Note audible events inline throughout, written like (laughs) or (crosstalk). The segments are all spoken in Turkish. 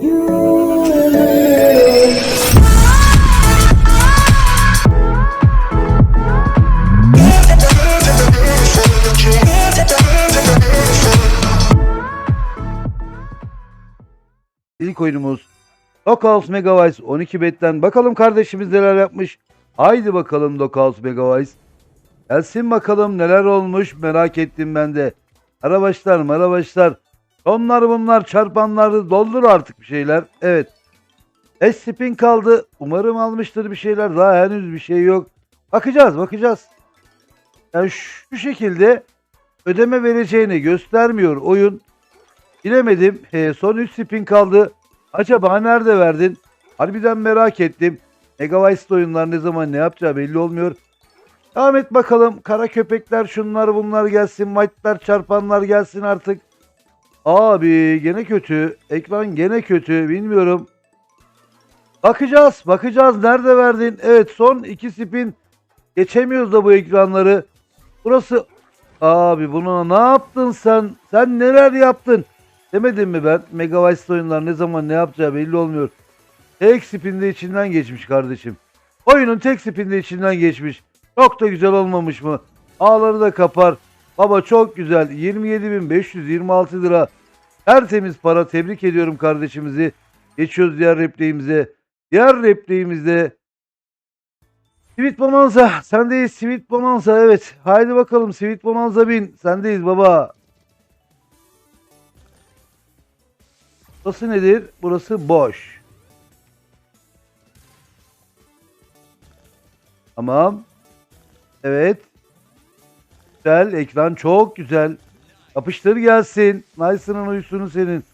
İlk oyunumuz Dockhouse Megavice 12 betten. Bakalım kardeşimiz neler yapmış. Haydi bakalım Dockhouse Megavice. Gelsin bakalım neler olmuş merak ettim ben de. Arabaşlar marabaşlar. Onlar bunlar çarpanları doldur artık bir şeyler. Evet. S-Spin kaldı. Umarım almıştır bir şeyler. Daha henüz bir şey yok. Bakacağız bakacağız. Yani şu şekilde ödeme vereceğini göstermiyor oyun. Bilemedim. He, son 3 spin kaldı. Acaba nerede verdin? Harbiden merak ettim. Megavice oyunlar ne zaman ne yapacağı belli olmuyor. Devam et bakalım. Kara köpekler şunlar bunlar gelsin. White'lar çarpanlar gelsin artık. Abi gene kötü. Ekran gene kötü. Bilmiyorum. Bakacağız. Bakacağız. Nerede verdin? Evet son 2 spin. Geçemiyoruz da bu ekranları. Burası Abi bunu ne yaptın sen? Sen neler yaptın? Demedim mi ben? Megavice oyunlar ne zaman ne yapacağı belli olmuyor. Tek spinde içinden geçmiş kardeşim. Oyunun tek spinde içinden geçmiş. Çok da güzel olmamış mı? Ağları da kapar. Baba çok güzel. 27.526 lira. Tertemiz para. Tebrik ediyorum kardeşimizi. Geçiyoruz diğer repliğimize. Diğer repliğimizde Sweet Bonanza. Sendeyiz Sweet Bonanza. Evet. Haydi bakalım Sweet Bonanza bin. Sendeyiz baba. Burası nedir? Burası boş. Tamam. Evet. Güzel. Ekran çok güzel. Yapıştır gelsin. Nice'ının uyusunu senin.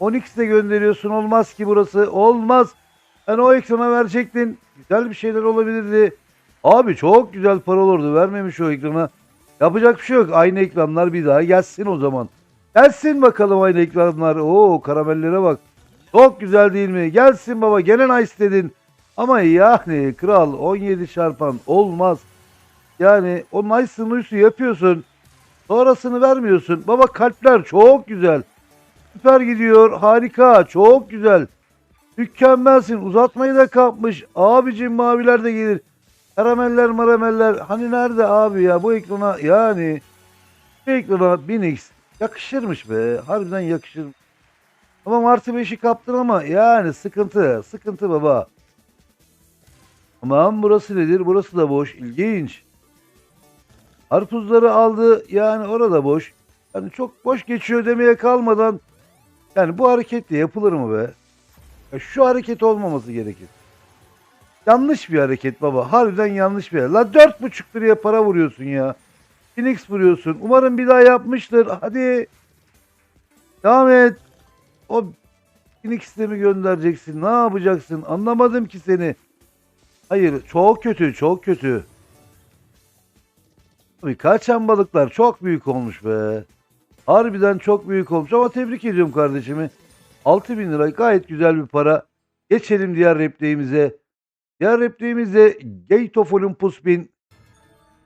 12'de gönderiyorsun. Olmaz ki burası. Olmaz. Ben o ekrana verecektin. Güzel bir şeyler olabilirdi. Abi çok güzel para olurdu. Vermemiş o ekrana. Yapacak bir şey yok. Aynı ekranlar bir daha gelsin o zaman. Gelsin bakalım aynı ekranlar. Oo karamellere bak. Çok güzel değil mi? Gelsin baba. Gene nice dedin. Ama yani kral 17 çarpan olmaz. Yani o nice'ın uyusu yapıyorsun. Sonrasını vermiyorsun. Baba kalpler çok güzel. Süper gidiyor. Harika. Çok güzel. Mükemmelsin. Uzatmayı da kapmış. Abicim maviler de gelir. Karameller marameller. Hani nerede abi ya bu ekrana yani. Bu ekrana 1000x yakışırmış be. Harbiden yakışır. Tamam artı 5'i kaptın ama yani sıkıntı. Sıkıntı baba. Tamam burası nedir? Burası da boş. İlginç. Harpuzları aldı. Yani orada boş. Yani çok boş geçiyor demeye kalmadan yani bu hareket de yapılır mı be? Ya şu hareket olmaması gerekir. Yanlış bir hareket baba. Harbiden yanlış bir hareket. La dört buçuk liraya para vuruyorsun ya. Phoenix vuruyorsun. Umarım bir daha yapmıştır. Hadi. Devam et. O Phoenix'te mi göndereceksin? Ne yapacaksın? Anlamadım ki seni. Hayır. Çok kötü. Çok kötü. Abi kaçan balıklar çok büyük olmuş be. Harbiden çok büyük olmuş ama tebrik ediyorum kardeşimi. 6000 lira gayet güzel bir para. Geçelim diğer repliğimize. Diğer repliğimizde Gate of Olympus 1000.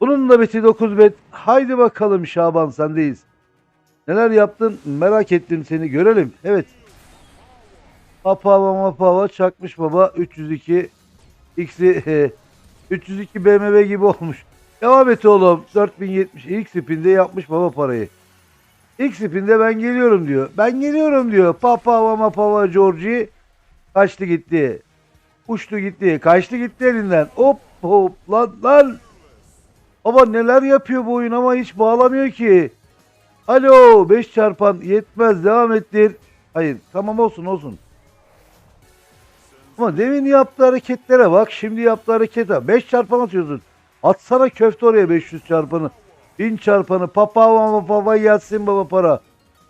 Bunun da beti 9 bet. Haydi bakalım Şaban sendeyiz. Neler yaptın merak ettim seni görelim. Evet. Mapava mapava çakmış baba 302 X'i (laughs) 302 BMW gibi olmuş. Devam et oğlum 4070 ilk spinde yapmış baba parayı. İlk spinde ben geliyorum diyor. Ben geliyorum diyor. Papava mapava Georgie kaçtı gitti. Uçtu gitti. Kaçtı gitti elinden. Hop hop lan lan. Baba neler yapıyor bu oyun ama hiç bağlamıyor ki. Alo 5 çarpan yetmez devam ettir. Hayır tamam olsun olsun. Ama demin yaptığı hareketlere bak. Şimdi yaptığı harekete. 5 çarpan atıyorsun. Atsana köfte oraya 500 çarpanı. 1000 çarpanı. Papa papa gelsin baba para.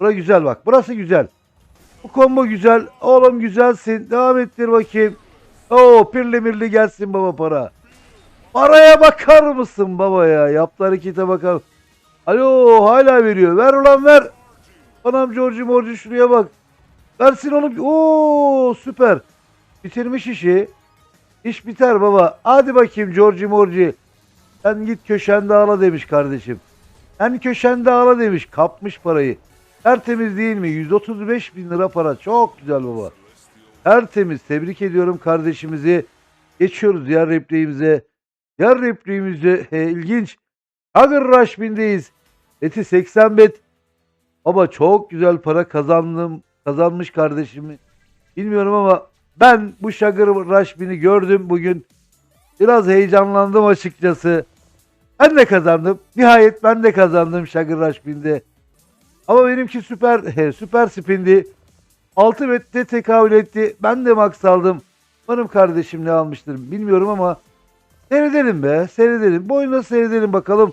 Bura güzel bak. Burası güzel. Bu combo güzel. Oğlum güzelsin. Devam ettir bakayım. Oo pirli mirli gelsin baba para. Paraya bakar mısın baba ya? Yaptığı harekete bakar. Alo hala veriyor. Ver ulan ver. Anam George Morcu şuraya bak. Versin oğlum. Oo süper. Bitirmiş işi. İş biter baba. Hadi bakayım George Morci. Sen git köşende ağla demiş kardeşim. Sen köşende ağla demiş. Kapmış parayı. Tertemiz değil mi? 135 bin lira para. Çok güzel baba. Tertemiz. Tebrik ediyorum kardeşimizi. Geçiyoruz diğer repliğimize. Diğer repliğimizde (laughs) e, ilginç. Hagır Rushbin'deyiz. Eti 80 bet. Baba çok güzel para kazandım. Kazanmış kardeşimi. Bilmiyorum ama ben bu Şagır Rushbin'i gördüm bugün. Biraz heyecanlandım açıkçası. Ben de kazandım. Nihayet ben de kazandım Şagır Rushbin'de. Ama benimki süper (laughs) süper spindi. 6 bette tekabül etti. Ben de max aldım. Umarım kardeşim ne almıştır bilmiyorum ama seyredelim be seyredelim. Bu oyunu seyredelim bakalım.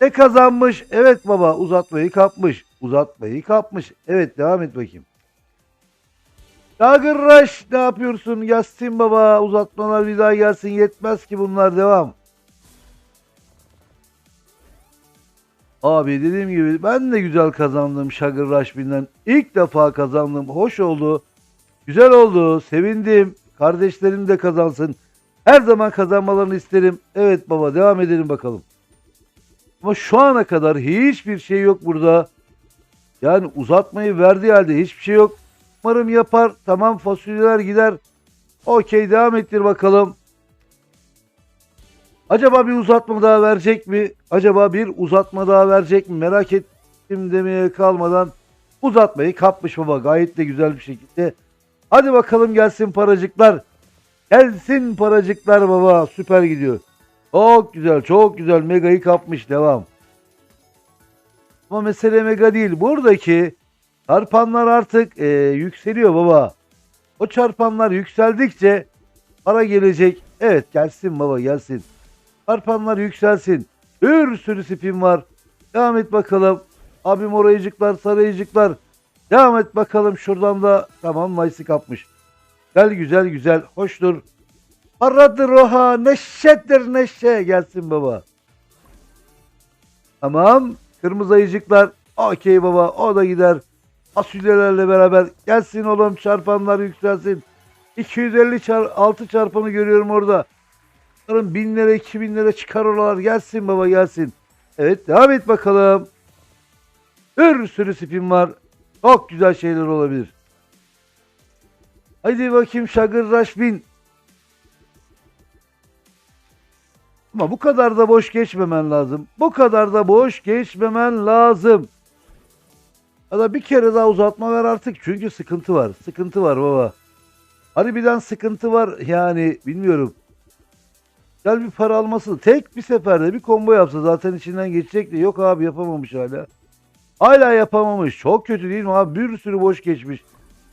Ne kazanmış? Evet baba uzatmayı kapmış. Uzatmayı kapmış. Evet devam et bakayım. Dagger Rush ne yapıyorsun? Yassin baba uzatmalar bir daha gelsin yetmez ki bunlar devam. Abi dediğim gibi ben de güzel kazandım Sugar Rush Bin'den. İlk defa kazandım. Hoş oldu. Güzel oldu. Sevindim. Kardeşlerim de kazansın. Her zaman kazanmalarını isterim. Evet baba devam edelim bakalım. Ama şu ana kadar hiçbir şey yok burada. Yani uzatmayı verdiği halde hiçbir şey yok. Umarım yapar. Tamam fasulyeler gider. Okey devam ettir bakalım. Acaba bir uzatma daha verecek mi? Acaba bir uzatma daha verecek mi? Merak ettim demeye kalmadan uzatmayı kapmış baba. Gayet de güzel bir şekilde. Hadi bakalım gelsin paracıklar. Gelsin paracıklar baba. Süper gidiyor. Çok güzel, çok güzel. Mega'yı kapmış. Devam. Ama mesele mega değil. Buradaki çarpanlar artık e, yükseliyor baba. O çarpanlar yükseldikçe para gelecek. Evet gelsin baba gelsin. Çarpanlar yükselsin. Bir sürü spin var. Devam et bakalım. Abim orayıcıklar, sarayıcıklar. Devam et bakalım şuradan da. Tamam Nice'ı kapmış. Güzel güzel güzel. Hoştur. Paradır oha. Neşedir neşe. Gelsin baba. Tamam. Kırmızı ayıcıklar. Okey baba. O da gider. Fasulyelerle beraber. Gelsin oğlum. Çarpanlar yükselsin. 250 çar 6 çarpanı görüyorum orada. Bunların bin lira, iki bin lira çıkar oralar. Gelsin baba gelsin. Evet devam et bakalım. Bir sürü spin var. Çok güzel şeyler olabilir. Hadi bakayım Şagır Rush bin. Ama bu kadar da boş geçmemen lazım. Bu kadar da boş geçmemen lazım. Ya da bir kere daha uzatma ver artık. Çünkü sıkıntı var. Sıkıntı var baba. Harbiden sıkıntı var. Yani bilmiyorum. Güzel bir para alması. Tek bir seferde bir combo yapsa zaten içinden geçecekti. Yok abi yapamamış hala. Hala yapamamış. Çok kötü değil mi abi? Bir sürü boş geçmiş.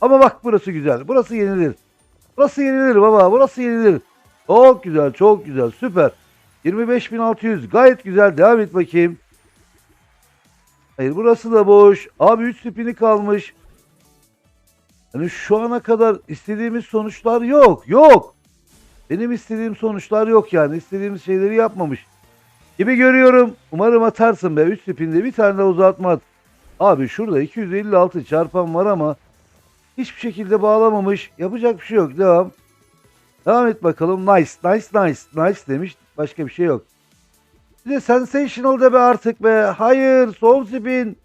Ama bak burası güzel. Burası yenilir. Burası yenilir baba. Burası yenilir. Çok güzel. Çok güzel. Süper. 25.600. Gayet güzel. Devam et bakayım. Hayır burası da boş. Abi 3 spini kalmış. Yani şu ana kadar istediğimiz sonuçlar yok. Yok. Benim istediğim sonuçlar yok yani. İstediğimiz şeyleri yapmamış. Gibi görüyorum. Umarım atarsın be. 3 spinde bir tane de uzatma at. Abi şurada 256 çarpan var ama hiçbir şekilde bağlamamış. Yapacak bir şey yok. Devam. Devam et bakalım. Nice, nice, nice, nice demiş. Başka bir şey yok. Bir de sensational de be artık be. Hayır, sol spin.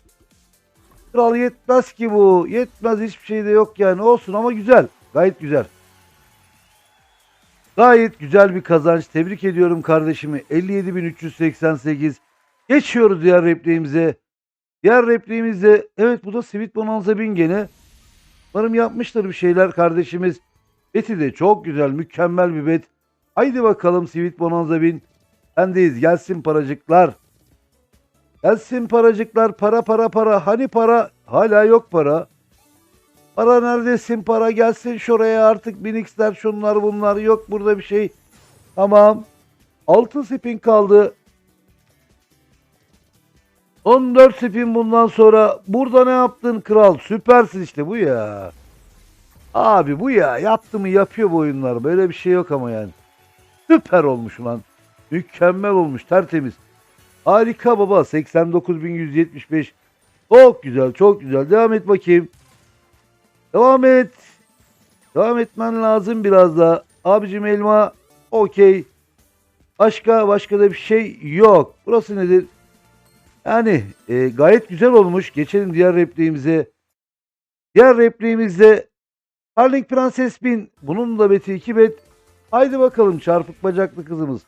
Kral yetmez ki bu. Yetmez hiçbir şey de yok yani. Olsun ama güzel. Gayet güzel. Gayet güzel bir kazanç. Tebrik ediyorum kardeşimi. 57.388. Geçiyoruz diğer repliğimize. Diğer repliğimizde evet bu da Sweet Bonanza bin gene. Umarım yapmıştır bir şeyler kardeşimiz. Beti de çok güzel, mükemmel bir bet. Haydi bakalım Sweet Bonanza bin. Bendeyiz. Gelsin paracıklar. Gelsin paracıklar. Para para para. Hani para? Hala yok para. Para neredesin para gelsin şuraya artık Binix'ler şunlar bunlar yok burada bir şey. Tamam. 6 spin kaldı. 14 spin bundan sonra. Burada ne yaptın kral? Süpersin işte bu ya. Abi bu ya. Yaptı mı yapıyor bu oyunlar. Böyle bir şey yok ama yani. Süper olmuş lan. Mükemmel olmuş. Tertemiz. Harika baba. 89.175. Çok güzel. Çok güzel. Devam et bakayım. Devam et. Devam etmen lazım biraz da. Abicim elma. Okey. Başka başka da bir şey yok. Burası nedir? Yani e, gayet güzel olmuş. Geçelim diğer repliğimize. Diğer repliğimizde Starling Prenses 1000. Bunun da beti 2 bet. Haydi bakalım çarpık bacaklı kızımız.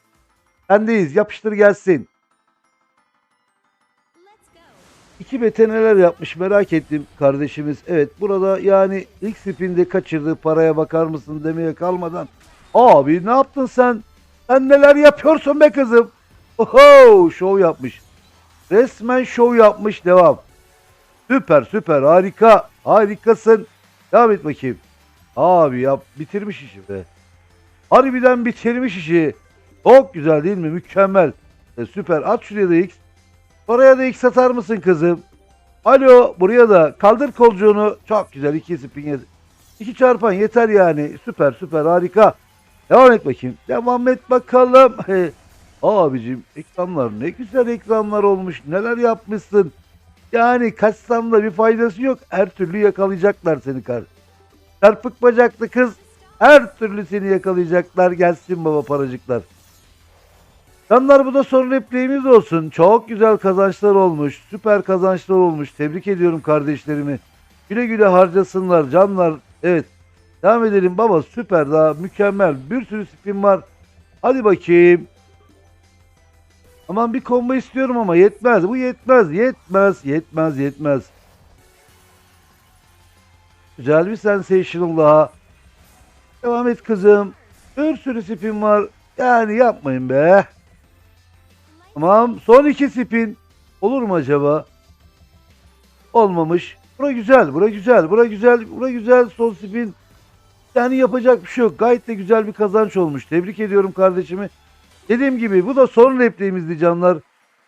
Sendeyiz. Yapıştır gelsin. İki bete neler yapmış merak ettim kardeşimiz. Evet burada yani ilk spinde kaçırdığı paraya bakar mısın demeye kalmadan. Abi ne yaptın sen? Sen neler yapıyorsun be kızım? Oho şov yapmış. Resmen şov yapmış devam. Süper süper harika. Harikasın. Devam et bakayım. Abi yap bitirmiş işi be. Harbiden bitirmiş işi. Çok güzel değil mi? Mükemmel. E, süper. At şuraya da X. Oraya da X atar mısın kızım? Alo buraya da kaldır kolcuğunu. Çok güzel. iki spin. İki çarpan yeter yani. Süper süper harika. Devam et bakayım. Devam et bakalım. (laughs) Abicim ekranlar ne güzel ekranlar olmuş. Neler yapmışsın. Yani kaçsan da bir faydası yok. Her türlü yakalayacaklar seni kar. Çarpık bacaklı kız. Her türlü seni yakalayacaklar. Gelsin baba paracıklar. Canlar bu da son repliğimiz olsun. Çok güzel kazançlar olmuş. Süper kazançlar olmuş. Tebrik ediyorum kardeşlerimi. Güle güle harcasınlar canlar. Evet. Devam edelim baba süper daha mükemmel. Bir sürü spin var. Hadi bakayım. Aman bir combo istiyorum ama yetmez. Bu yetmez. Yetmez. Yetmez. Yetmez. Güzel bir sensational daha. Devam et kızım. Bir sürü spin var. Yani yapmayın be. Tamam. Son iki spin. Olur mu acaba? Olmamış. Bura güzel. Bura güzel. Bura güzel. Bura güzel. Son spin. Yani yapacak bir şey yok. Gayet de güzel bir kazanç olmuş. Tebrik ediyorum kardeşimi. Dediğim gibi bu da son repliğimizdi canlar.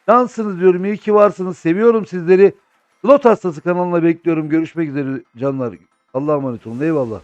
Cansınız diyorum. İyi ki varsınız. Seviyorum sizleri. Slot Hastası kanalına bekliyorum. Görüşmek üzere canlar. Allah'a emanet olun. Eyvallah.